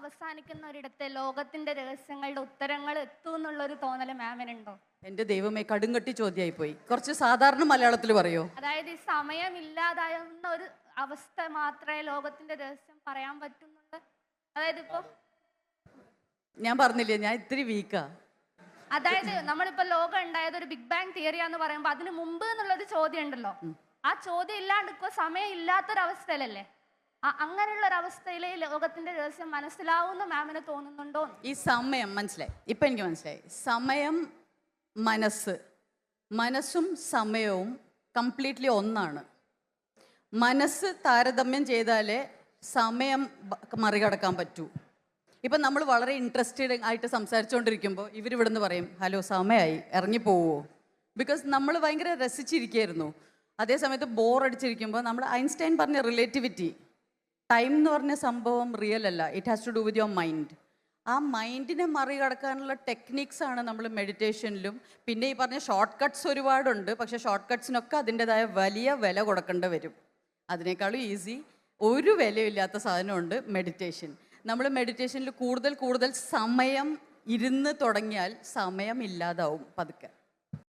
അവസാനിക്കുന്ന ഒരിടത്ത് ലോകത്തിന്റെ രഹസ്യങ്ങളുടെ ഉത്തരങ്ങൾ എത്തും എന്നുള്ളൊരു തോന്നൽ മാമിനുണ്ടോ എന്റെ ദൈവമേ കടുങ്കട്ടി ചോദ്യമായി പോയി കുറച്ച് സാധാരണ മലയാളത്തിൽ പറയോ? അതായത് ഈ സമയമില്ലാതാവുന്ന ഒരു അവസ്ഥ മാത്രമേ ലോകത്തിന്റെ രഹസ്യം പറയാൻ പറ്റുന്നുള്ളൂ. അതായത് ഇപ്പൊ ഞാൻ പറഞ്ഞില്ലേ ഞാൻ ഇത്തിരി വീക്കാ അതായത് നമ്മളിപ്പോ ലോകം ഉണ്ടായത് ഒരു ബിഗ് ബാങ് തിയറിയാന്ന് പറയുമ്പോ അതിന് മുമ്പ് എന്നുള്ളൊരു ചോദ്യം ഉണ്ടല്ലോ ആ ചോദ്യം ഇല്ലാണ്ട് ഇപ്പൊ സമയം ഇല്ലാത്തൊരവസ്ഥയിലല്ലേ? അങ്ങനെയുള്ള ഒരു അവസ്ഥയിൽ ലോകത്തിന്റെ രഹസ്യം മനസ്സിലാവുന്ന മാമിന് തോന്നുന്നുണ്ടോ? ഈ സമയം മനസ്സിലായി. ഇപ്പൊ എനിക്ക് മനസ്സിലായി. സമയം മനസ്സ്. മനസ്സും സമയവും കംപ്ലീറ്റ്ലി ഒന്നാണ്. മനസ്സ് താരതമ്യം ചെയ്താലേ സമയം മറികടക്കാൻ പറ്റൂ. ഇപ്പം നമ്മൾ വളരെ ഇൻട്രസ്റ്റഡ് ആയിട്ട് സംസാരിച്ചുകൊണ്ടിരിക്കുമ്പോൾ ഇവരിവിടുന്ന് പറയും ഹലോ സമയമായി ഇറങ്ങിപ്പോവോ? ബിക്കോസ് നമ്മൾ ഭയങ്കര രസിച്ചിരിക്കുകയായിരുന്നു അതേ സമയത്ത് ബോർ അടിച്ചിരിക്കുമ്പോൾ നമ്മൾ ഐൻസ്റ്റൈൻ പറഞ്ഞ റിലേറ്റിവിറ്റി ടൈം എന്ന് പറഞ്ഞ സംഭവം റിയൽ അല്ല. It has to do with your mind ആ മൈൻഡിനെ മറികടക്കാനുള്ള ടെക്നിക്സ് ആണ് നമ്മൾ മെഡിറ്റേഷനിലും പിന്നെ ഈ പറഞ്ഞ ഷോർട്ട് കട്ട്സ് ഒരുപാടുണ്ട്. പക്ഷെ ഷോർട്ട് കട്ട്സിനൊക്കെ അതിന്റെതായ വലിയ വില കൊടുക്കേണ്ടി വരും. അതിനേക്കാളും ഈസി ഒരു വിലയില്ലാത്ത സാധനമുണ്ട് മെഡിറ്റേഷൻ നമ്മൾ മെഡിറ്റേഷനിൽ കൂടുതൽ കൂടുതൽ സമയം ഇരുന്ന് തുടങ്ങിയാൽ സമയം ഇല്ലാതാവും പതുക്കെ.